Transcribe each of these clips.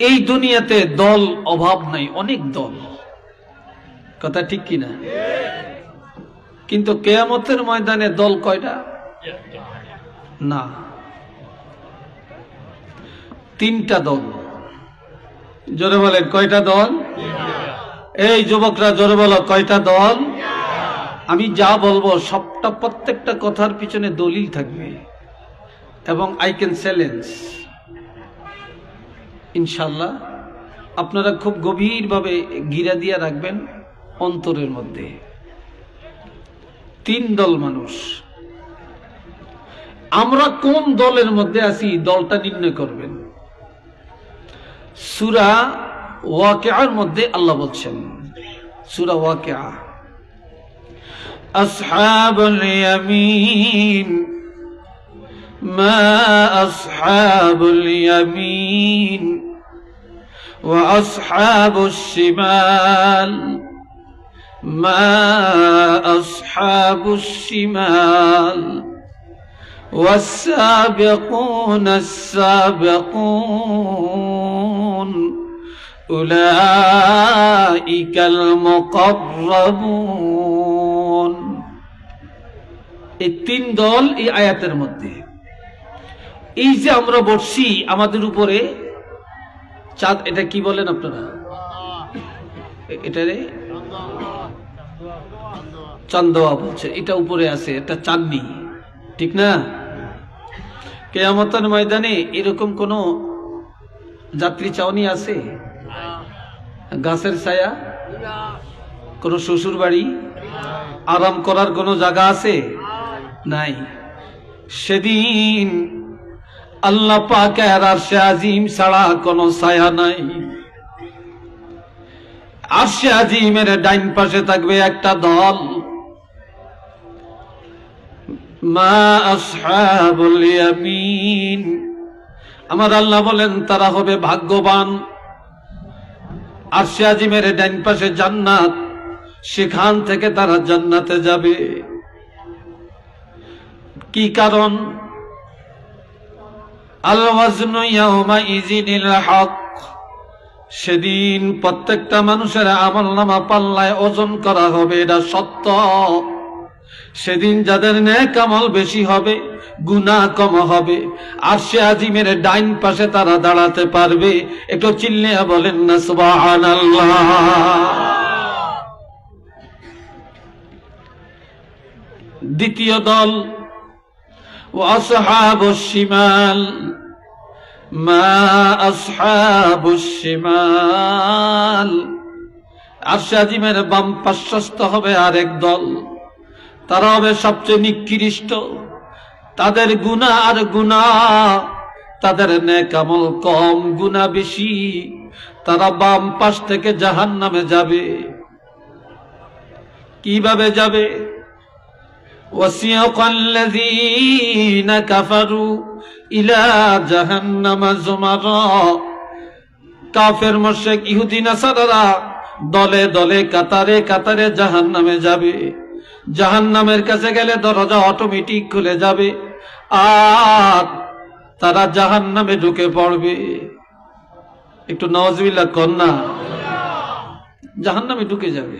এই দুনিয়াতে দল অভাব নাই, অনেক দল। কথা ঠিক কিনা? কিন্তু কেয়ামতের ময়দানে দল কয়টা? না। তিনটা দল। জোরে বলেন, কয়টা দল? এই যুবকরা, জোরে বলো, কয়টা দল? আমি যা বলব, সবটা প্রত্যেকটা কথার পিছনে দলিল থাকবে। এবং আই ক্যান চ্যালেঞ্জ ইনশাল্লাহ আপনারা খুব গভীরভাবে গিরা দিয়া রাখবেন অন্তরের মধ্যে তিন দল মানুষ আমরা কোন দলের মধ্যে আছি দলটা নির্ণয় করবেন সুরা ওয়াকেয়ার মধ্যে আল্লাহ বলছেন সুরা ওয়াকেয়া أصحاب اليمين ما أصحاب اليمين وأصحاب الشمال ما أصحاب الشمال والسابقون السابقون أولئك المقربون এই তিন দল এই আয়াতের মধ্যে এই যে আমরা বসছি আমাদের উপরে চাঁদ, এটা কি বলেন আপনারা? এ- এটা রে? চান্দোয়া বলছে, এটা উপরে আছে, এটা চাঁদনি। ঠিক না? কেয়ামতের ময়দানে এরকম কোন যাত্রী চাউনি আছে? গাছের ছায়া? কোন শ্বশুর বাড়ি আরাম করার কোনো জায়গা আছে? নাই। সেদিন আল্লাহ পাকের আরশে আজিম ছাড়া কোনো ছায়া নাই। আরশে আজিমের ডাইন পাশে থাকবে একটা দল। মা আসহাবুল ইয়ামিন। আমার আল্লাহ বলেন, তারা হবে ভাগ্যবান। আরশে আজিমের ডাইন পাশে জান্নাত, সেখান থেকে তারা জান্নাতে যাবে। কি কারণ? সেদিন প্রত্যেকটা মানুষের আমল নামা পাল্লায় ওজন করা হবে, এটা সত্য। সেদিন যাদের ন্যাক আমল বেশি হবে গুনা কম হবে। আর সে আজিমের ডাইন পাশে তারা দাঁড়াতে পারবে। একটু চিল্লে বলেন না, সুবহানাল্লাহ। দ্বিতীয় দল وأصحاب الشمال ما أصحاب الشمال আশাজিমের বাম পার্শ্বস্ত হবে আরেক দল তারা হবে সবচেয়ে নিকৃষ্ট তাদের গুণা আর গুণা তাদের নেকামল কম গুণা বেশি তারা বাম পাশ থেকে জাহান নামে যাবে কিভাবে যাবে وسيق الذين كفروا إلى جهنم زمرا কাফের মোশেক ইহুদি নাসারারা দলে দলে কাতারে কাতারে জাহান নামে যাবে জাহান নামের কাছে গেলে দরজা অটোমেটিক খুলে যাবে আর তারা জাহান নামে ঢুকে পড়বে একটু নওয়াজবিল্লা কন্যা জাহান নামে ঢুকে যাবে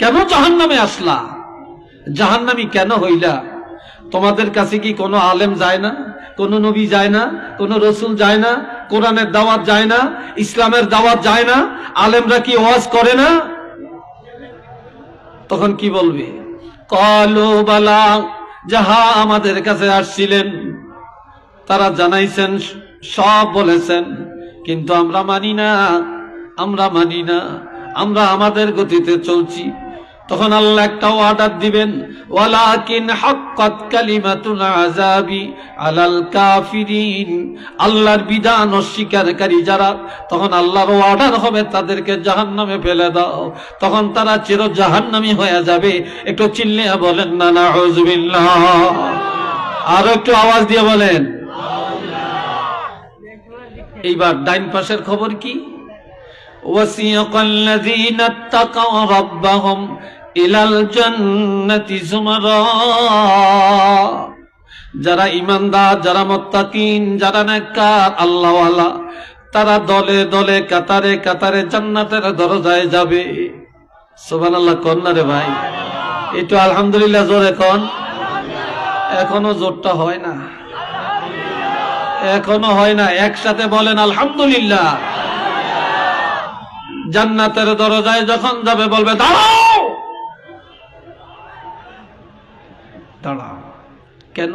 কেন জাহান্নামে আসলা? জাহান্নামি কেন হইলা? তোমাদের কাছে কি কোনো আলেম যায় না? কোনো নবী যায় না? কোনো রসুল যায় না? কোরআনের দাওয়াত যায় না? ইসলামের দাওয়াত যায় না? আলেমরা কি ওয়াজ করে না? তখন কি বলবে? কলো, বালা, যাহা আমাদের কাছে আসছিলেন, তারা জানাইছেন, সব বলেছেন, কিন্তু আমরা মানি না, আমরা মানি না, আমরা আমাদের গতিতে চলছি। তখন আল্লাহ একটা অর্ডার দিবেন ওয়ালাকিন হাক্কাত কালিমাতুল আযাবি আলাল কাফিরিন আল্লাহর বিধান অস্বীকারী যারা তখন আল্লাহর অর্ডার হবে তাদেরকে জাহান্নামে ফেলে দাও তখন তারা চির জাহান্নামী হয়ে যাবে একটু চিল্লিয়া বলেন না না আরো একটু আওয়াজ দিয়ে বলেন এইবার ডাইন পাশের খবর কি وسيق الذين اتقوا ربهم ইলাল জন্নতি জুমারা। যারা ইমানদার যারা মোত্তাকিন, যারা নেককার আল্লাহ তারা দলে দলে, কাতারে কাতারে জান্নাতের দরজায় যাবে। সোবান আল্লাহ না রে ভাই? একটু আলহামদুলিল্লাহ জোর এখন এখনও জোরটা হয় না। এখনও হয় না। একসাথে বলেন আলহামদুলিল্লাহ। জান্নাতের দরজায় যখন যাবে বলবে দাঁড়া দাঁড়াও কেন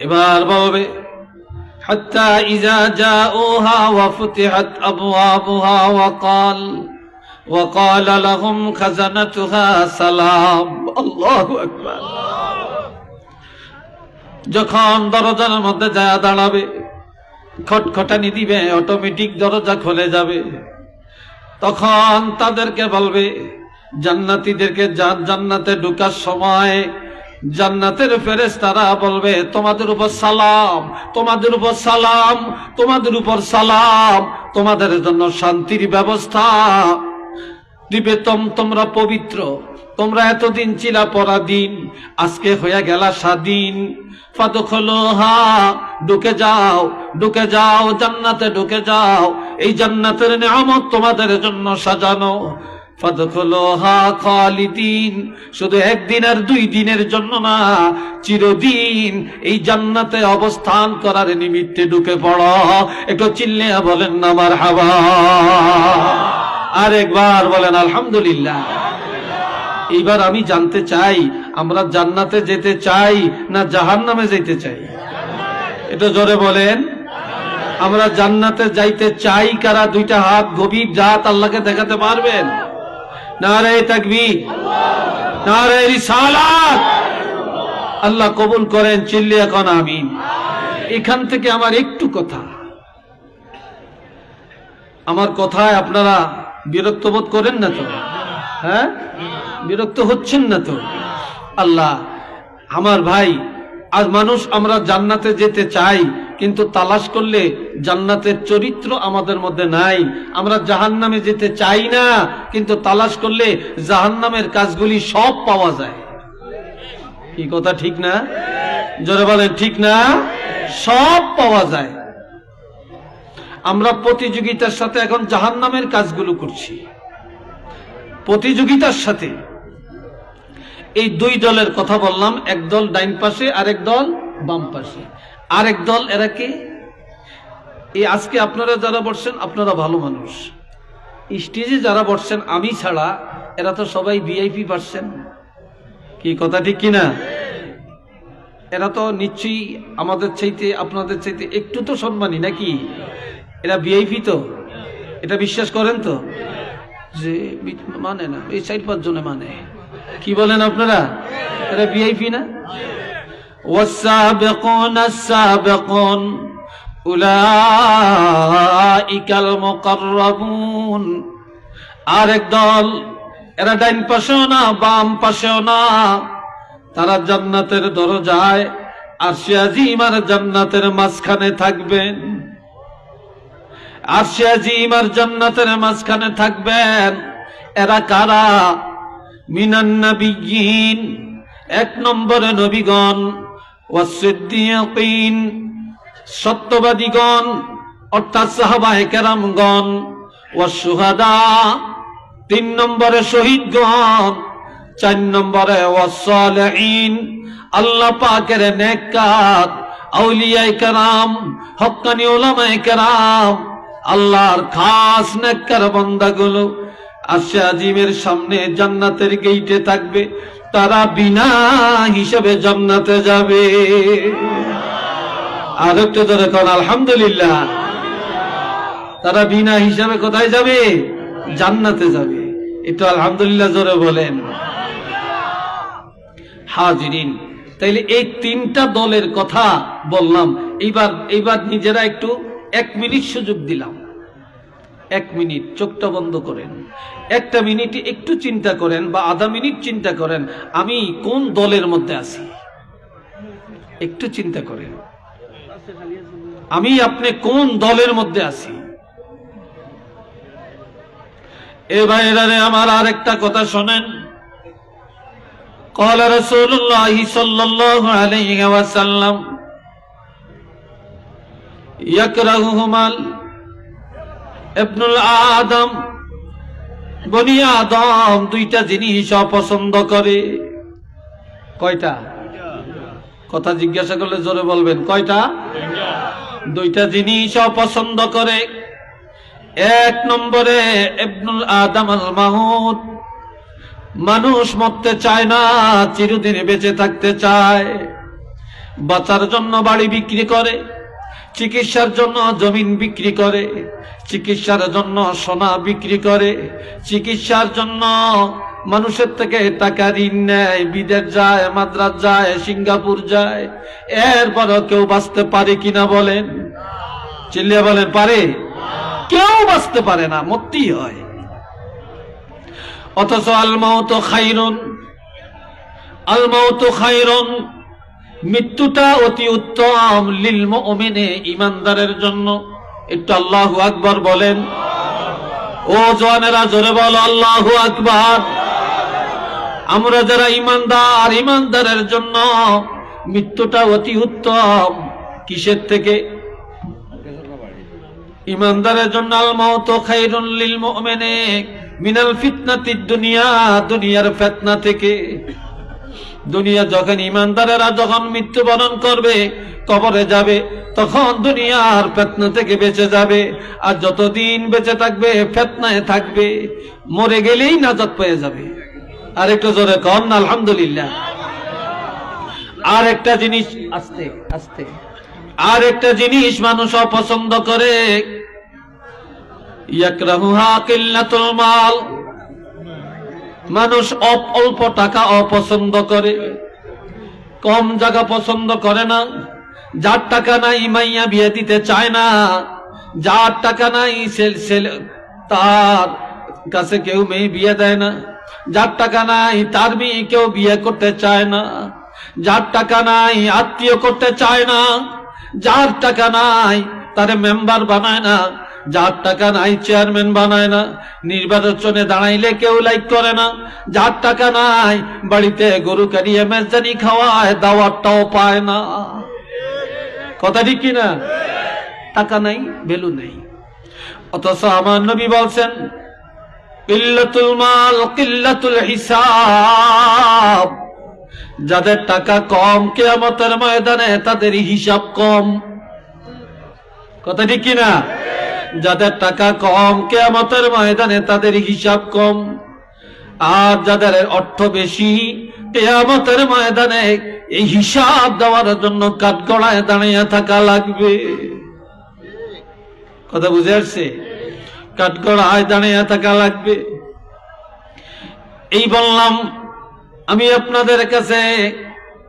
এবার বলবে حتى إذا جاءوها وفتحت أبوابها وقال وقال لهم خزنتها سلام الله أكبر যখন দরজার মধ্যে যায় দাঁড়াবে খটখটানি দিবে অটোমেটিক দরজা খুলে যাবে তখন তাদেরকে বলবে জান্নাতীদেরকে জান্নাতে ঢুকার সময় জান্নাতের ফেরেস তারা বলবে, তোমাদের উপর সালাম, তোমাদের উপর সালাম, তোমাদের উপর সালাম, তোমাদের জন্য শান্তির ব্যবস্থা। দিবে, তম, তোমরা পবিত্র, তোমরা এতদিন চিলা পরাধীন, আজকে হইয়া গেলা স্বাধীন। ফাদখলুহা, ঢুকে যাও ঢুকে যাও, জান্নাতে ঢুকে যাও। এই জান্নাতের নিয়ামত তোমাদের জন্য সাজানো। শুধু একদিন আর দুই দিনের জন্য না, চিরদিন এই জান্নাতে অবস্থান করার নিমিত্তে ঢুকে পড়। একটু চিল্লিয়া বলেন না আমার হাবা আরেকবার বলেন, আলহামদুলিল্লাহ। এইবার আমি জানতে চাই, আমরা জান্নাতে যেতে চাই না জাহান নামে যেতে চাই? এটা জোরে বলেন। আমরা জান্নাতে যাইতে চাই কারা? দুইটা হাত গভীর জাত আল্লাহকে দেখাতে পারবেন? না রে তাকবি না রে রিসালাত। আল্লাহ কবুল করেন চিল্লি এখন আমিন। এখান থেকে আমার একটু কথা। আমার কথায় আপনারা বিরক্ত বোধ করেন না তো? হ্যাঁ? বিরক্ত হচ্ছেন না তো? আল্লাহ, আমার ভাই আজ মানুষ আমরা জান্নাতে যেতে চাই, কিন্তু তালাশ করলে জান্নাতের চরিত্র আমাদের মধ্যে নাই। আমরা জাহান নামে যেতে চাই না, কিন্তু তালাশ করলে জাহান নামের কাজগুলি সব পাওয়া যায়। কি কথা, ঠিক না? জোরে বলেন, ঠিক না? সব পাওয়া যায়। আমরা প্রতিযোগিতার সাথে এখন জাহান নামের কাজগুলো করছি। প্রতিযোগিতার সাথে এই দুই দলের কথা বললাম, এক দল ডাইন পাশে, আরেক দল বাম পাশে। আরেক দল এরা কি? এই আজকে আপনারা যারা বসছেন, আপনারা ভালো মানুষ। স্টেজে যারা বসছেন, আমি ছাড়া, এরা তো সবাই ভিআইপি পারছেন। কি কথা ঠিক কিনা? এরা তো নিশ্চয়ই আমাদের চাইতে, আপনাদের চাইতে একটু তো সম্মানী নাকি? এরা ভিআইপি তো? এটা বিশ্বাস করেন তো? যে মানে না, এই চার পাঁচ জনে মানে। কি বলেন আপনারা এটা ভিআইপি না والسابقون السابقون أولئك المقربون আরেক দল এরা ডাইন পাশেও না বাম পাশেও না তারা জান্নাতের দরজায় আর সে আজিম আর জান্নাতের মাঝখানে থাকবেন আর সে আজিম আর জান্নাতের মাঝখানে থাকবেন এরা কারা মিনান্নবিহীন এক নম্বরে নবীগণ ওয়াসিদ্দিয়াকিন সত্যবাদীগণ, অর্থাৎ সাহাবায়ে কেরামগণ ওয়াসুহাদা তিন নম্বরে শহীদগণ, চার নম্বরে ওয়াসসালিহিন। আল্লাহ পাকের নেককার আউলিয়ায়ে কেরাম হক্কানি উলামায়ে কেরাম আল্লাহর খাস নেককার বান্দাগুলো আসে আজিমের সামনে জান্নাতের গেইটে থাকবে। তারা বিনা হিসাবে জান্নাতে যাবে। আর একটু ধরে কর আলহামদুলিল্লাহ। তারা বিনা হিসাবে কোথায় যাবে? জান্নাতে যাবে। একটু আলহামদুলিল্লাহ জোরে বলেন। হাজিরিন। তাইলে এই তিনটা দলের কথা বললাম। এইবার এইবার নিজেরা একটু এক মিনিট সুযোগ দিলাম। এক মিনিট চোখটা বন্ধ করেন একটা মিনিট একটু চিন্তা করেন বা আধা মিনিট চিন্তা করেন আমি কোন দলের মধ্যে আছি একটু চিন্তা করেন আমি আপনি কোন দলের মধ্যে আছি এ ভাইরারে আমার আরেকটা কথা শোনেন قال رسول الله صلى الله عليه وسلم يكرههما এবনুল আদম। বনি আদম দুইটা জিনিস অপছন্দ করে। কয়টা? কথা জিজ্ঞাসা করলে জোরে বলবেন। কয়টা? দুইটা জিনিস অপছন্দ করে। এক নম্বরে এবনুল আদম আল মাহুদ মানুষ মরতে চায় না, চিরদিন বেঁচে থাকতে চায়, বাঁচার জন্য বাড়ি বিক্রি করে। চিকিৎসার জন্য জমিন বিক্রি করে, চিকিৎসার জন্য সোনা বিক্রি করে, চিকিৎসার জন্য মানুষের থেকে টাকা ঋণ নেয়, বিদেশ যায় মাদ্রাস যায়, সিঙ্গাপুর যায়। এরপরও কেউ বাঁচতে পারে কিনা বলেন? চিল্লিয়া বলেন, পারে। কেউ বাঁচতে পারে না, মরতেই হয়। অথচ আলমাও তো খাইরন আলমাও তো খাইরুন মৃত্যুটা অতি উত্তম লিল মুমিনে ইমানদারের জন্য। একটু আল্লাহ আকবর বলেন। ও জওয়ানেরা, জোরে বলো, আল্লাহ আকবার। আমরা যারা ইমানদার ইমানদারের জন্য মৃত্যুটা অতি উত্তম, কিসের থেকে? ইমানদারের জন্য আল মাউত মুমিনে, মিনাল ফিতনাতিদ দুনিয়া, দুনিয়ার ফিতনা থেকে। দুনিয়া যখন ইমানদারেরা যখন মৃত্যুবরণ করবে কবরে যাবে তখন দুনিয়ার ফেতনা থেকে বেঁচে যাবে। আর যতদিন বেঁচে থাকবে ফেতনায় থাকবে। মরে গেলেই নাজাত পেয়ে যাবে। আর একটু জোরে কন আলহামদুলিল্লাহ। আর একটা জিনিস আস্তে আস্তে। আর একটা জিনিস মানুষ অপছন্দ করে। ইয়াকরাহুহা কিল্লাতুল মাল। মানুষ অল্প টাকা অপছন্দ করে। কম জায়গা পছন্দ করে না। যার টাকা নাই মাইয়া বিয়ে দিতে চায় না। যার টাকা নাই সে- সে- তার কাছে কেউ মেয়ে বিয়ে দেয় না। যার টাকা নাই তার মেয়ে কেউ বিয়ে করতে চায় না। যার টাকা নাই আত্মীয় করতে চায় না। যার টাকা নাই তার মেম্বার বানায় না। যার টাকা নাই চেয়ারম্যান বানায় না নির্বাচনে দাঁড়াইলে কেউ লাইক করে না। যার টাকা নাই, বাড়িতে গরু কারিয়ে মেজানি খাওয়ায়, দাওয়াতটাও পায় না। কথা ঠিক কিনা টাকা নাই ভ্যালু নেই। অথচ আমার নবী বলছেন কিল্লাতুল মাল, কিল্লাতুল হিসাব। যাদের টাকা কম, কেয়ামতের ময়দানে তাদের হিসাব কম। কথা ঠিক কিনা যাদের টাকা কম, কেয়ামতের ময়দানে তাদের হিসাব কম। আর যাদের অর্থ বেশি, কেয়ামতের ময়দানে এই হিসাব দেওয়ার জন্য কাঠগড়ায় দাঁড়িয়ে থাকা লাগবে। কথা বুঝে আসছে? কাঠগড়ায় দাঁড়িয়ে থাকা লাগবে। এই বললাম, আমি আপনাদের কাছে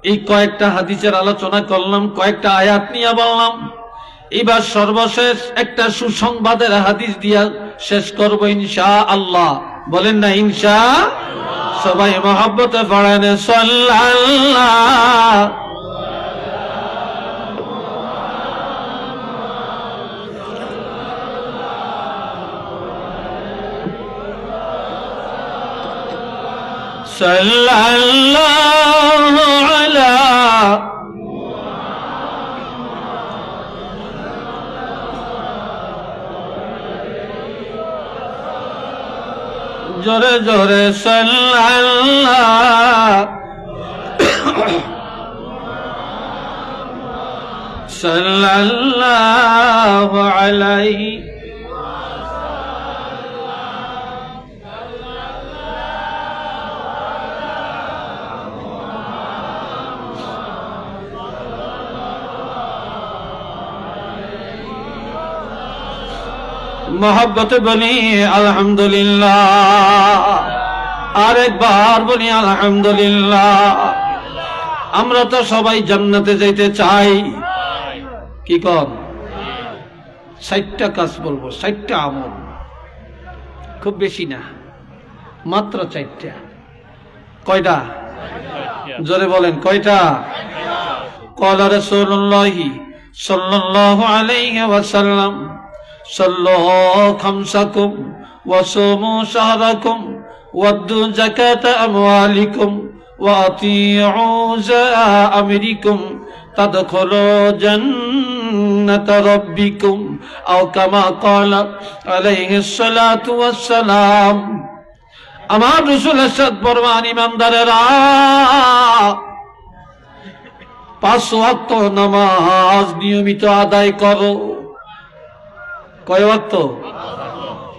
এই কয়েকটা হাদিসের আলোচনা করলাম, কয়েকটা আয়াত নিয়ে বললাম। এবার সর্বশেষ একটা সুসংবাদের হাদিস দিয়া শেষ করব ইনশা আল্লাহ বলেন না ইনশা সবাই মহব্বতে পড়েন সাল্লাল্লাহ صلى الله على জোরে জোরে সাল্লাল্লাহ সাল্লাল্লাহু আলাইহি মোহব্বত বলি, আলহামদুলিল্লাহ। আরেকবার বলি, আলহামদুলিল্লাহ। আমরা তো সবাই জান্নাতে যাইতে চাই। কি কর ষাটটা কাজ বলব, ষাটটা আমল। খুব বেশি না, মাত্র চারটা। কয়টা? জোরে বলেন, কয়টা? কলা সোল্লাহ সাল্লাহ আলাইহি সাল্লাম صلوا خمسكم وصوموا شهركم وادوا زكاة أموالكم وأطيعوا أمركم تدخلوا جنة ربكم أو كما قال عليه الصلاة والسلام আমার রসুল এরশাদ বরমান ইমানদারেরা পাঁচ ওয়াক্ত নামাজ নিয়মিত আদায় করো কয় ওয়াক্ত?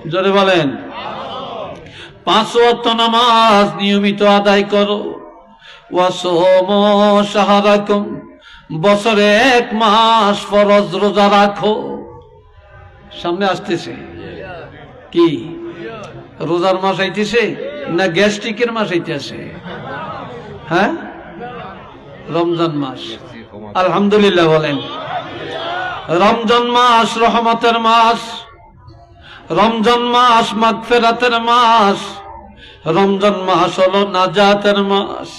জোরে বলেন। পাঁচ ওয়াক্ত নামাজ নিয়মিত আদায় করো। বছরে এক মাস ফরজ রোজা রাখো। সামনে আসতেছে। কি? রোজার মাস আইতেছে না গ্যাস্ট্রিকের মাস আইতেছে? হ্যাঁ? রমজান মাস। আলহামদুলিল্লাহ বলেন। রমজান মাস রহমতের মাস, রমজান মাস মাগফেরাতের মাস, রমজান মাস হলো নাজাতের মাস।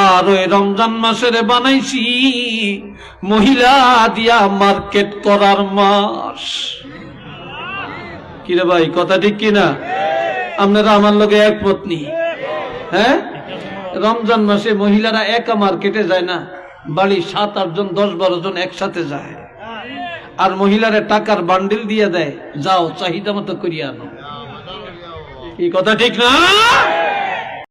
আর ওই রমজান মাসের বানাইছি মহিলা দিয়া মার্কেট করার মাস। কিরে ভাই, কথা ঠিক কিনা আপনারা আমার লোকে এক পত্নী হ্যাঁ? রমজান মাসে মহিলারা একা মার্কেটে যায় না, বাড়ি সাত আট জন দশ বারো জন একসাথে যায়। আর মহিলারে টাকার বান্ডিল দিয়ে দেয় যাও চাহিদা মতো করিয়া আনো। এই কথা ঠিক না?